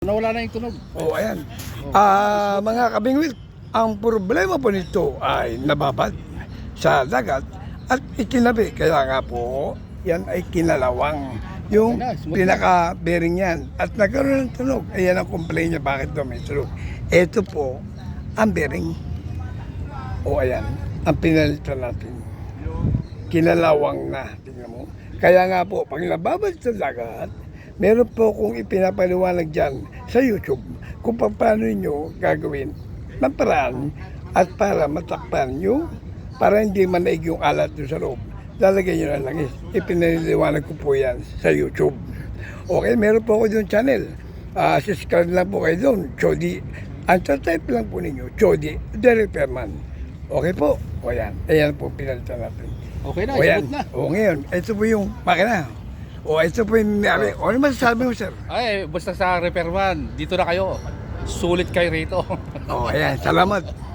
Nawala na yung tunog. O, ayan. Ah, mga kabingwit, ang problema po nito ay nababad sa dagat at itinabi. Kaya nga po, yan ay kinalawang yung Ayan na, smooth pinaka-bearing yan. At nagkaroon ng tunog. Ayan ang complaint niya bakit daw may tunog. Ito po, ang bearing. O ayan, ang pinalitan natin. Kinalawang na. Tingnan mo. Kaya nga po, pag nababad sa dagat, meron po kong ipinapaliwanag dyan sa YouTube kung paano nyo gagawin ng paraan at para matakpan nyo para hindi manaig yung alat nyo sa loob. Lalagay nyo ng langis. Ipinaliwanag ko po yan sa YouTube. Okay, meron po ako doon channel. Ah, subscribe lang po kayo doon. Chody. Ang type lang po ninyo, Chody, the repairman. Okay po. O yan. Ayan po pinalitan natin. Okay na, O yan. na. O ngayon, ito po yung makina. O ito po yung may O ano masasabi mo, sir? Ay, basta sa repairman, dito na kayo. Sulit kayo rito. O ayan, salamat.